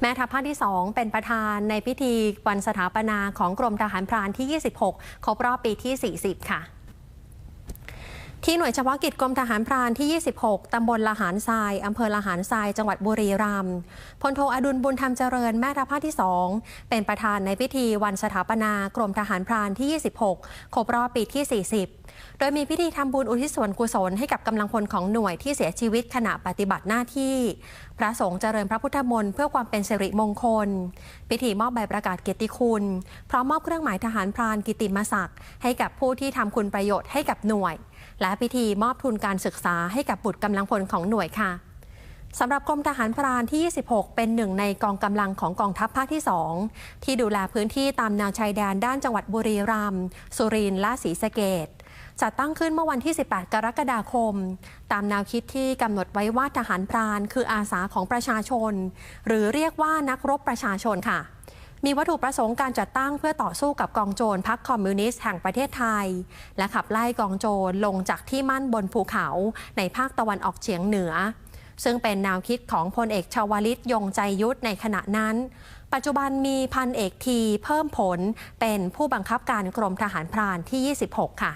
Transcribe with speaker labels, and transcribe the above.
Speaker 1: แม่ทัพภาคที่ 2 เป็นประธานในพิธีวันสถาปนาของกรมทหารพรานที่ 26 ครบรอบปีที่ 40 ค่ะที่หน่วยเฉพาะกิจกรมทหารพรานที่ 26 ตำบลละหารทราย อำเภอละหารทราย จังหวัดบุรีรัมย์ พลโทอดุลบุญธรรมเจริญ แม่ทัพภาคที่ 2 เป็นประธานในพิธีวันสถาปนากรมทหารพรานที่ 26 ครบรอบปีที่ 40 โดยมีพิธีทำบุญอุทิศส่วนกุศลให้กับกำลังพลของหน่วยที่เสียชีวิตขณะปฏิบัติหน้าที่ พระสงฆ์เจริญพระพุทธมนต์เพื่อความเป็นสิริมงคล พิธีมอบใบประกาศเกียรติคุณ พร้อมมอบเครื่องหมายทหารพรานกิติมศักดิ์ให้กับผู้ที่ทำคุณประโยชน์ให้กับหน่วย และพิธีมอบทุนการศึกษาให้กับบุตรกำลังพลของหน่วยค่ะสำหรับกรมทหารพรานที่ 26 เป็นหนึ่งในกองกำลังของกองทัพภาคที่ 2 ที่ดูแลพื้นที่ตามแนวชายแดนด้านจังหวัดบุรีรัมย์สุรินทร์และศรีสะเกด จัดตั้งขึ้นเมื่อวันที่ 18 กรกฎาคม ตามแนวคิดที่กำหนดไว้ว่าทหารพรานคืออาสาของประชาชน หรือเรียกว่านักรบประชาชนค่ะ มีวัตถุประสงค์การจัดตั้งเพื่อต่อสู้กับกองโจรพรรคคอมมิวนิสต์แห่งประเทศไทย และขับไล่กองโจรลงจากที่มั่นบนภูเขาในภาคตะวันออกเฉียงเหนือ ซึ่งเป็นแนวคิดของพลเอกชาวลิตยงใจยุทธในขณะนั้นปัจจุบันมีพันเอกทีเพิ่มผลเป็นผู้บังคับการกรมทหารพรานที่ 26 ค่ะ